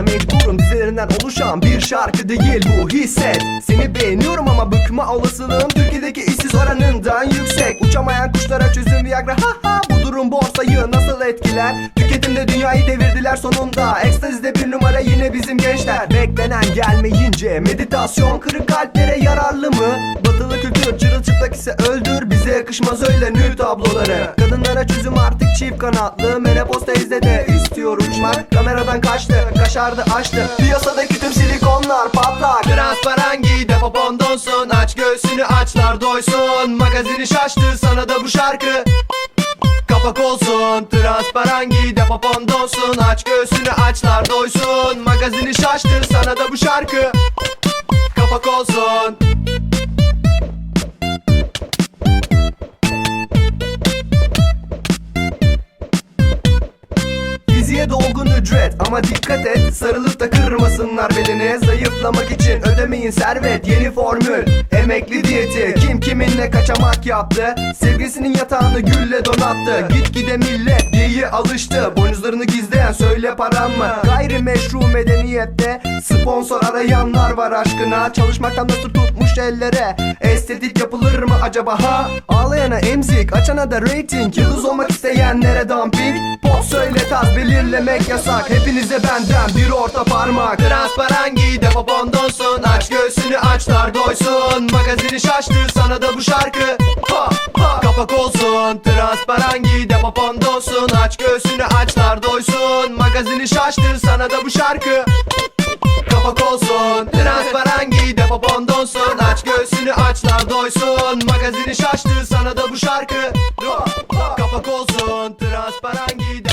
sana mecburum dizilerinden oluşan bir şarkı değil bu hisset. Seni beğeniyorum ama bıkma olasılığım Türkiye'deki işsiz oranından yüksek. Uçamayan kuşlara çözüm Viagra ha ha. Bu durum borsayı nasıl etkiler? Tüketimde dünyayı devirdiler sonunda. Ekstazide bir numara yine bizim gençler. Beklenen gelmeyince meditasyon Kırık kalplere yararlı mı? Batılı kültür çırılçıplak ise Bize yakışmaz öyle nü tabloları Kadınlara çözüm artık çift kanatlı. Menopoz teyze de istiyor uçmak Kameradan kaçtı, kaşardı açtı. Piyasadaki tüm silikonlar patlak. Transparan giy depo bondonsun Aç göğsünü açlar doysun. Magazini şaştı sana da bu şarkı. Kapak olsun. Transparan giy depo bondonsun Aç göğsünü açlar doysun. Magazini şaştı sana da bu şarkı. Kapak olsun Diziye dolgun ücret? Ama dikkat et Sarılıp da kırmasınlar belini. Zayıflamak için ödemeyin servet Yeni formül. Emekli diyeti Kim kiminle kaçamak yaptı? Sevgisinin yatağını gülle donattı. Gitgide millet diye alıştı. Boynuzlarını gizleyen söyle param mı? Gayrimeşru medeniyette Sponsor arayanlar var aşkına. Çalışmaktan nasıl tutmuş ellere. Estetik yapılır mı acaba ha? Ağlayana emzik açana da rating. Yıldız olmak isteyenlere dumping söyle tarz belirlemek yasak. Hepinize benden bir orta parmak. Transparan giy depo bondonsun Aç göğsünü açlar doysun. Magazini şaştı sana da bu şarkı. Ha, ha. Kapak olsun. Transparan giy depo bondonsun Aç göğsünü açlar doysun. Magazini şaştı sana da bu şarkı. Kapak olsun. Transparan giy depo bondonsun Aç göğsünü açlar doysun. Magazini şaştı sana da bu şarkı. Kapak olsun. Transparan giy